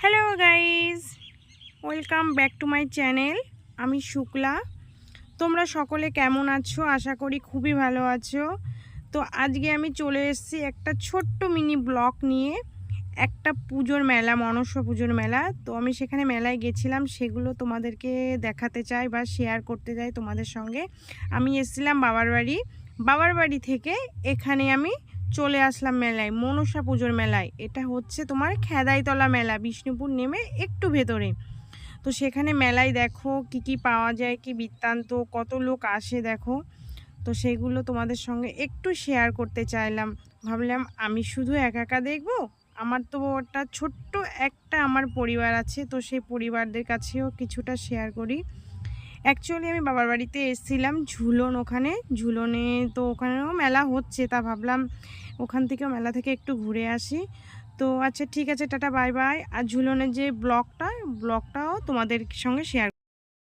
Hello guys welcome back to my channel আমি শুক্লা। তোমরা সকলে কেমন আছো? আশা করি খুবই ভালো আছো। তো আজকে আমি চলে এসেছি একটা ছোট্ট মিনি ব্লক নিয়ে। একটা পুজোর মেলা মনসা পুজোর মেলা। তো আমি সেখানে মেলায় গেছিলাম, সেগুলো তোমাদেরকে দেখাতে চাই বা শেয়ার করতে চাই তোমাদের সঙ্গে। আমি এসেছিলাম বাবার বাড়ি। বাবার বাড়ি থেকে এখানে আমি চলে আসলাম মেলায়, মনসা পুজোর মেলায়। এটা হচ্ছে তোমার খেদাইতলা মেলা, বিষ্ণুপুর নেমে একটু ভেতরে। তো সেখানে মেলায় দেখো কি কি পাওয়া যায়, কি বৃত্তান্ত, কত লোক আসে দেখো। তো সেগুলো তোমাদের সঙ্গে একটু শেয়ার করতে চাইলাম। ভাবলাম আমি শুধু একা একা দেখব? আমার তো একটা ছোট্ট একটা আমার পরিবার আছে, তো সেই পরিবারদের কাছেও কিছুটা শেয়ার করি। অ্যাকচুয়ালি আমি বাবার বাড়িতে এসেছিলাম ঝুলন ওখানে। ঝুলনে তো ওখানেও মেলা হচ্ছে তা ভাবলাম ওখান থেকেও মেলা থেকে একটু ঘুরে আসি। তো আচ্ছা ঠিক আছে, টাটা বাই বাই আর ঝুলনের যে ব্লগটা, ব্লগটাও তোমাদের সঙ্গে শেয়ার